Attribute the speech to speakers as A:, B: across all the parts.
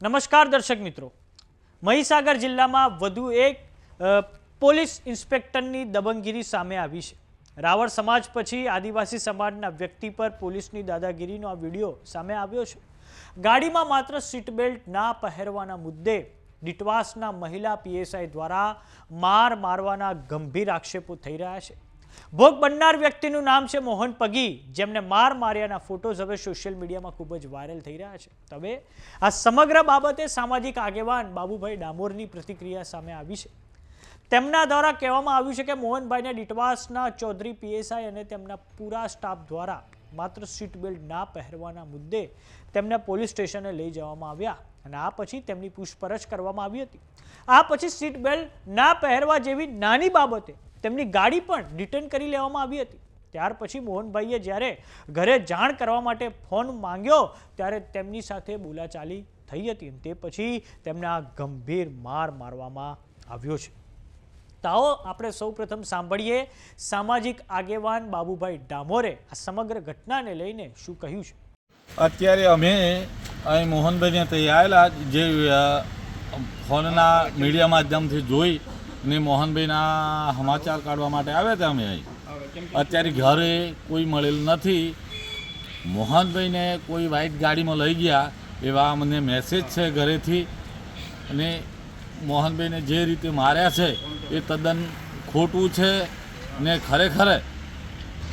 A: નમસ્કાર દર્શક મિત્રો. મહીસાગર જિલ્લામાં વધુ એક પોલીસ ઇન્સ્પેક્ટરની દબંગગીરી સામે આવી છે. રાવળ સમાજ પછી આદિવાસી સમાજના વ્યક્તિ પર પોલીસની દાદાગીરીનો આ વીડિયો સામે આવ્યો છે. ગાડીમાં માત્ર સીટ બેલ્ટ ના પહેરવાના મુદ્દે ડિટવાસના મહિલા પીએસઆઈ દ્વારા માર મારવાના ગંભીર આક્ષેપો થઈ રહ્યા છે. ભોગ બનનાર વ્યક્તિનું નામ છે મોહન પગી, જેમને માર માર્યાના ફોટોઝ હવે સોશિયલ મીડિયામાં ખૂબ જ વાયરલ થઈ રહ્યા છે. હવે આ સમગ્ર બાબતે સામાજિક આગેવાન બાબુભાઈ ડામોરની પ્રતિક્રિયા સામે આવી છે. તેમના દ્વારા કહેવામાં આવ્યું છે કે મોહનભાઈને ડિટવાસના ચૌધરી પીએસઆઈ અને તેમના પૂરા સ્ટાફ દ્વારા માત્ર સીટ બેલ્ટ ના પહેરવાના મુદ્દે તેમને પોલીસ સ્ટેશને લઈ જવામાં આવ્યા અને આ પછી તેમની પૂછપરછ કરવામાં આવી હતી. આ પછી સીટ બેલ્ટ ના પહેરવા જેવી નાની બાબતે તેમની ગાડી પણ રિટર્ન કરી લેવામાં આવી હતી. ત્યાર પછી મોહનભાઈએ જ્યારે ઘરે જાણ કરવા માટે ફોન માંગ્યો, ત્યારે તેમની સાથે બોલાચાલી થઈ હતી તે પછી તેમને આ ગંભીર માર મારવામાં આવ્યો છે. તાઓ, આપણે સૌ પ્રથમ સાંભળીએ સામાજિક આગેવાન બાબુભાઈ ડામોરે આ સમગ્ર ઘટનાને લઈને શું કહ્યું છે?
B: અત્યારે અમે અહીં મોહનભાઈને ત્યાં જે ફોનના મીડિયા માધ્યમથી જોઈ ને મોહનભાઈના સમાચાર કાઢવા માટે આવ્યા હતા અમે અહીં. અત્યારે ઘરે કોઈ મળેલ નથી. મોહનભાઈને કોઈ વાઇટ ગાડીમાં લઈ ગયા એવા મને મેસેજ છે ઘરેથી. અને મોહનભાઈને જે રીતે માર્યા છે એ તદ્દન ખોટું છે ને ખરેખર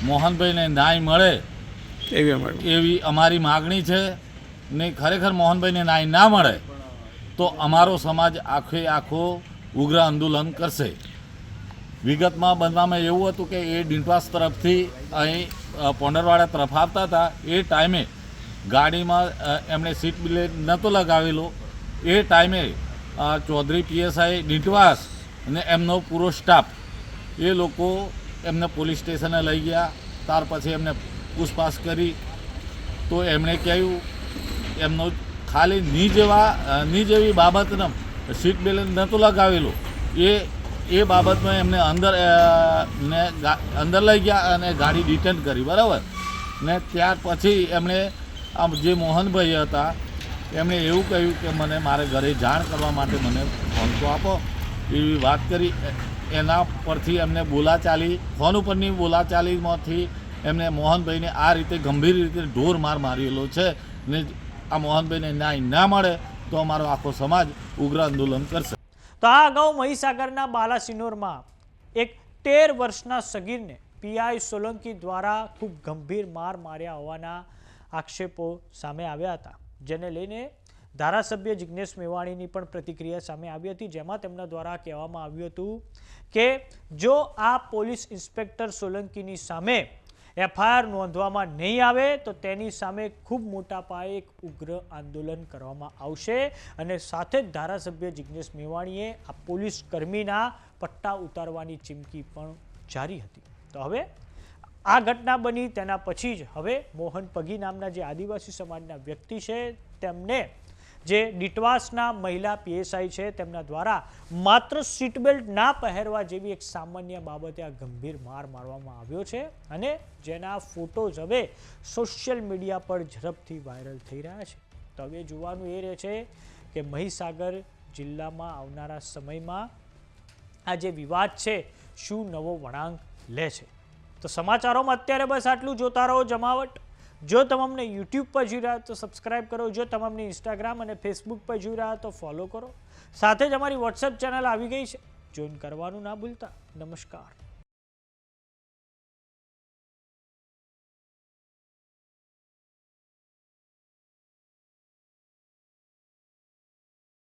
B: મોહનભાઈને ન્યાય મળે
C: એવી અમારી
B: એવી અમારી માગણી છે ને ખરેખર મોહનભાઈને ન્યાય ના મળે તો અમારો સમાજ આખે આખો ઉગ્ર આંદોલન કરશે. વિગતમાં બનવામાં એવું હતું કે એ ડીંટવાસ તરફથી અહીં પોંડરવાડા તરફ આવતા હતા. એ ટાઈમે ગાડીમાં એમણે સીટ બિલેટ નહોતો લગાવેલો. એ ટાઈમે ચૌધરી પીએસઆઈ ડીંટવાસ અને એમનો પૂરો સ્ટાફ, એ લોકો એમને પોલીસ સ્ટેશને લઈ ગયા. ત્યાર પછી એમને પૂછપાછ કરી. તો એમણે કહ્યું, એમનો ખાલી ની જેવા ની જેવી બાબતને સીટ બેલ્ટ નહોતું લગાવેલું. એ એ બાબતમાં એમને અંદર ને અંદર લઈ ગયા અને ગાડી ડિટેન કરી, બરાબર? ને ત્યાર પછી એમણે આમ જે મોહનભાઈ હતા, એમણે એવું કહ્યું કે મને મારે ઘરે જાણ કરવા માટે મને ફોન તો આપો. એવી વાત કરી. એના પરથી એમને બોલાચાલી, ફોન ઉપરની બોલાચાલીમાંથી એમને મોહનભાઈને આ રીતે ગંભીર રીતે ઢોર માર મારેલો છે ને આ મોહનભાઈને ન્યાય ના મળે. તો અમારો આખો સમાજ ઉગ્ર આંદોલન કરશે.
A: તો આ અગાઉ મહીસાગરના બાલાસિનોરમાં એક તેર વર્ષના સગીરને પીઆઈ સોલંકી દ્વારા ખૂબ ગંભીર માર માર્યા હોવાના આક્ષેપો સામે આવ્યા હતા, જેને લઈને ધારાસભ્ય જિજ્ઞેશ મેવાણીની પણ પ્રતિક્રિયા સામે આવી હતી, જેમાં તેમના દ્વારા કહેવામાં આવ્યું હતું કે જો આ પોલીસ ઇન્સ્પેક્ટર સોલંકીની સામે એફઆઈઆર નોંધવામાં નહીં આવે તો તેની સામે ખૂબ મોટા પાયે એક ઉગ્ર આંદોલન કરવામાં આવશે અને સાથે જ ધારાસભ્ય જિજ્ઞેશ મેવાણીએ આ પોલીસ કર્મીના પટ્ટા ઉતારવાની ચીમકી પણ જારી હતી. તો હવે આ ઘટના બની તેના પછી જ હવે મોહન પગી નામના જે આદિવાસી સમાજના વ્યક્તિ છે તેમને જે ડિટવાસના મહિલા પીએસઆઈ છે, તેમના દ્વારા માત્ર સીટ બેલ્ટ ના પહેરવા જેવી એક સામાન્ય બાબતે આ ગંભીર માર મારવામાં આવ્યો છે અને જેના ફોટોઝ હવે સોશિયલ મીડિયા પર ઝડપથી વાયરલ થઈ રહ્યા છે. તો હવે જોવાનું એ રહે છે કે મહીસાગર જિલ્લામાં આવનારા સમયમાં આ જે વિવાદ છે, શું નવો વળાંક લે છે? તો સમાચારોમાં અત્યારે બસ આટલું જોતા રહો જમાવટ. જો તમામને યુટ્યુબ પર જોઈ રહ્યા તો સબસ્ક્રાઇબ કરો. જો તમામને ઇન્સ્ટાગ્રામ અને ફેસબુક પર જોઈ રહ્યા તો ફોલો કરો. સાથે જ અમારી વોટ્સએપ ચેનલ આવી ગઈ છે. જોઈન કરવાનું ના ભૂલતા. નમસ્કાર.